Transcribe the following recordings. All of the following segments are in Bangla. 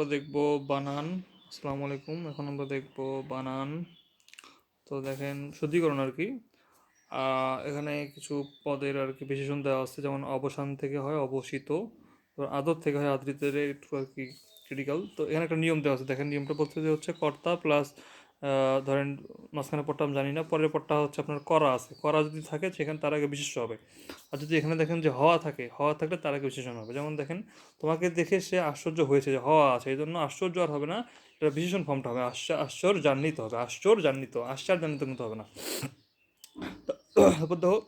আমরা দেখব বানান। আসসালামু আলাইকুম, এখন আমরা দেখব বানান। তো দেখেন, শুদ্ধিকরণ আর কি। এখানে কিছু পদের আর কি বিশেষণ দেওয়া আছে, যেমন অবসান থেকে হয় অবসিত আদর থেকে হয় আদৃতের একটু আর কি ক্রিটিক্যাল তো এখানে একটা নিয়ম দেওয়া আছে, দেখেন নিয়মটা বলতে হচ্ছে কর্তা প্লাস ধরেন মাঝখানে পটটা আমি জানি না, পরের পটটা হচ্ছে আপনার করা আছে। করা যদি থাকে সেখানে তার আগে বিশেষ্য হবে। আর যদি এখানে দেখেন যে হওয়া থাকে, হওয়া থাকলে তার আগে বিশেষণ হবে। যেমন দেখেন, তোমাকে দেখে সে আশ্চর্য হয়েছে যে হওয়া আছে এই জন্য আশ্চর্য আর হবে না, এটা বিশেষণ ফর্মটা হবে। আশ্চর্য আশ্চর্যান্বিত হবে, আশ্চর্যান্বিত আশ্চর্যান্বিত কিন্তু হবে না। তারপর দেখো,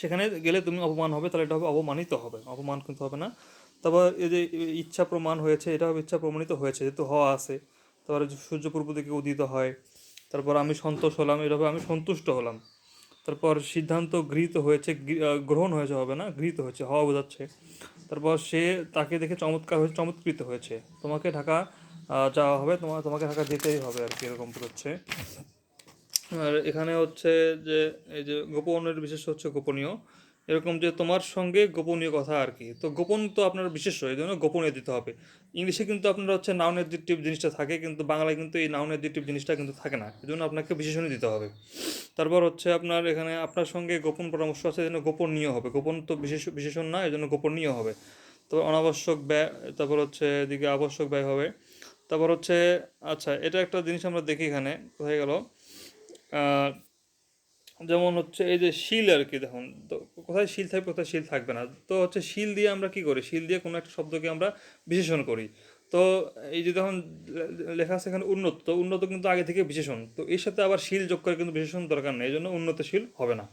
সেখানে গেলে তুমি অপমান হবে, তাহলে এটা হবে অপমানিত হবে। অপমান কিন্তু হবে না। তারপর এই যে ইচ্ছা প্রমাণ হয়েছে, এটা হবে ইচ্ছা প্রমাণিত হয়েছে, যেহেতু হওয়া আছে। তারপরে সূর্য পূর্ব দিকে উদিত হয়। তারপর আমি সন্তোষ হলাম এটা হবে আমি সন্তুষ্ট হলাম। তারপর সিদ্ধান্ত গৃহীত হয়েছে গ্রহণ হয়েছে হবে না, গৃহীত হয়েছে, হওয়া বোঝাচ্ছে। তারপর সে তাকে দেখে চমৎকার হয়েছে, চমৎকৃত হয়েছে। তোমাকে ঢাকা যাওয়া হবে তোমার তোমাকে ঢাকা যেতেই হবে আর কি, এরকম হচ্ছে আর এখানে হচ্ছে যে, এই যে গোপনের বিশেষ হচ্ছে গোপনীয়। এরকম যে তোমার সঙ্গে গোপনীয় কথা আর কি। তো গোপন তো আপনার বিশেষ এই জন্য গোপনীয় দিতে হবে। ইংলিশে কিন্তু আপনার হচ্ছে নাউন এডিটিভ জিনিসটা থাকে, কিন্তু বাংলায় কিন্তু এই নাউন এডিটিভ জিনিসটা কিন্তু থাকে না। এই জন্য আপনাকে বিশেষণই দিতে হবে। তারপর হচ্ছে আপনার এখানে আপনার সঙ্গে গোপন পরামর্শ আছে এই জন্য গোপনীয় হবে। গোপন তো বিশেষ, বিশেষণ না এই জন্য গোপনীয় হবে। তো অনাবশ্যক ব্যয়, তারপর হচ্ছে এদিকে আবশ্যক ব্যয় হবে। তারপর হচ্ছে আচ্ছা এটা একটা জিনিস আমরা দেখি এখানে, হয়ে গেল। যেমন হচ্ছে এই যে শিল আর কি, দেখুন, তো কোথায় শিল থাকবে, কোথায় শিল থাকবে না। তো হচ্ছে শিল দিয়ে আমরা কি করি? শিল দিয়ে কোনো একটা শব্দকে আমরা বিশেষণ করি। তো এই যে যখন লেখা আছে এখানে উন্নত। তো উন্নত কিন্তু আগে থেকে বিশেষণ। তো এর সাথে আবার শিল যোগ করে কিন্তু বিশেষণ দরকার নেই। এই জন্য উন্নতশীল হবে না।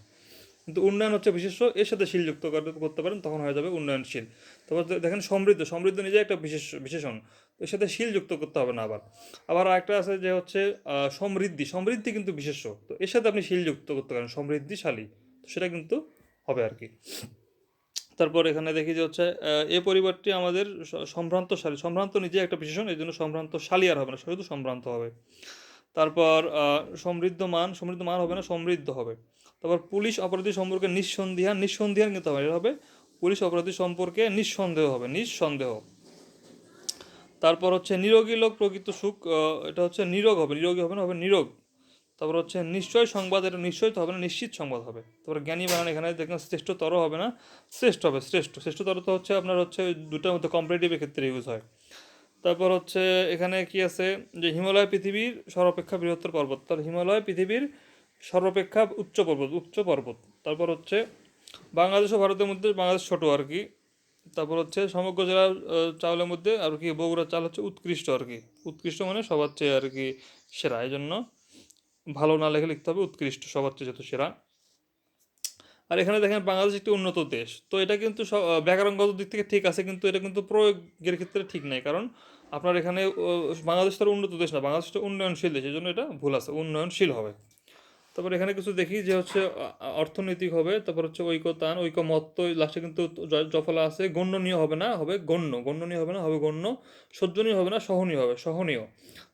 কিন্তু উন্নয়ন হচ্ছে বিশেষ এর সাথে শিল যুক্ত করতে পারেন, তখন হয়ে যাবে উন্নয়নশীল। তারপর দেখেন সমৃদ্ধ সমৃদ্ধ নিজে একটা বিশেষ, বিশেষণ। এর সাথে শিল যুক্ত করতে হবে না আবার। আবার একটা আছে যে হচ্ছে সমৃদ্ধি। সমৃদ্ধি কিন্তু বিশেষ্য। তো এর সাথে আপনি শিল যুক্ত করতে পারেন, সমৃদ্ধিশালী। তো সেটা কিন্তু হবে আর কি। তারপর এখানে দেখি যে হচ্ছে এ পরিবারটি আমাদের সম্ভ্রান্তশালী। সম্ভ্রান্ত নিজে একটা বিশেষণ এই জন্য সম্ভ্রান্তশালী আর হবে না, শুধু সম্ভ্রান্ত হবে। তারপর সমৃদ্ধ মান সমৃদ্ধ মান হবে না, সমৃদ্ধ হবে। তারপর পুলিশ অপরাধী সম্পর্কে নিঃসন্দেহান নিঃসন্দেহান কিন্তু হবে, এটা হবে পুলিশ অপরাধী সম্পর্কে নিঃসন্দেহ হবে, নিঃসন্দেহ। তারপর হচ্ছে নিরোগী লোক প্রকৃত সুখ এটা হচ্ছে নিরোগ হবে, নিরোগী হবে না, হবে নিরোগ। তারপর হচ্ছে নিশ্চয় সংবাদ, এটা নিশ্চয় তো হবে না, নিশ্চিত সংবাদ হবে। তারপর জ্ঞানী বানান এখানে দেখেন শ্রেষ্ঠতর হবে না, শ্রেষ্ঠ হবে, শ্রেষ্ঠ। শ্রেষ্ঠতর তো হচ্ছে আপনার হচ্ছে দুটার মধ্যে কম্পারেটিভের ক্ষেত্রে ইউজ হয়। তারপর হচ্ছে এখানে কি আছে? যে হিমালয় পৃথিবীর সর্বাপেক্ষা বৃহত্তর পর্বত। তাহলে হিমালয় পৃথিবীর সর্বাপেক্ষা উচ্চ পর্বত উচ্চ পর্বত। তারপর হচ্ছে বাংলাদেশ ও ভারতের মধ্যে বাংলাদেশ ছোট আর কি। তারপর হচ্ছে সমগ্র জেলার চাউলের মধ্যে আর কি বগুড়ার চাল হচ্ছে উৎকৃষ্ট আর কি। উৎকৃষ্ট মানে সবার চেয়ে আর কি সেরা। এই জন্য ভালো না লেখে লিখতে হবে উৎকৃষ্ট, সবার চেয়ে যত সেরা। আর এখানে দেখেন বাংলাদেশ একটি উন্নত দেশ। তো এটা কিন্তু ব্যাকরণগত দিক থেকে ঠিক আছে, কিন্তু এটা কিন্তু প্রয়োগের ক্ষেত্রে ঠিক নাই। কারণ আপনার এখানে বাংলাদেশ তো উন্নত দেশ না, বাংলাদেশ তো উন্নয়নশীল দেশ এই জন্য এটা ভুল আছে, উন্নয়নশীল হবে। তারপর এখানে কিছু দেখি যে হচ্ছে অর্থনৈতিক হবে, তারপর হচ্ছে ঐকতান ঐকমত্ত লাস্টে কিন্তু জফলা আছে, গণ্যনীয় হবে না, হবে গণ্য, গণ্যনীয় হবে না, হবে গণ্য সহ্যনীয় হবে না, সহনীয় হবে, সহনীয়।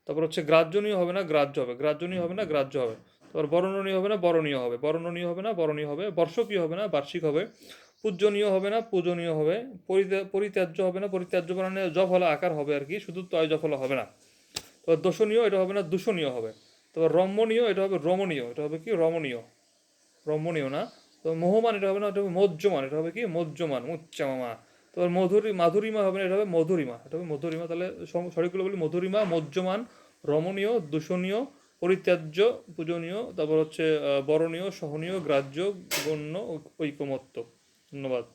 তারপর হচ্ছে গ্রাহ্যনীয় হবে না, গ্রাহ্য হবে, গ্রাহ্যনীয় হবে না, গ্রাহ্য হবে। তারপর বর্ণনীয় হবে না, বরণীয় হবে। বর্ণনীয় হবে না, বরণীয় হবে। বর্ষকীয় হবে না, বার্ষিক হবে। পূজনীয় হবে না, পূজনীয় হবে। পরিত্যাজ্য হবে না, পরিত্যাজ্য বানানে জফলা আকার হবে আর কি, শুধু তয় জফলা হবে না। তারপর দোষণীয় এটা হবে না, দূষণীয় হবে। তারপর রমণীয় এটা হবে রমণীয়, এটা হবে কি? রমণীয়। রমণীয় না? তো মোহমান এটা হবে না, এটা হবে মজ্জমান এটা হবে কি? মজ্জমান মুচ্চামামা তারপর মধুরী, মাধুরিমা হবে না, এটা হবে মধুরিমা। এটা হবে মধুরিমা, তাহলে সঠিকগুলো বলি, মধুরিমা মজ্জমান রমণীয়, দূষণীয় পরিত্যাজ্য পূজনীয় তারপর হচ্ছে বরণীয় সহনীয় গ্রাহ্য গণ্য ঐকমত্য। ধন্যবাদ।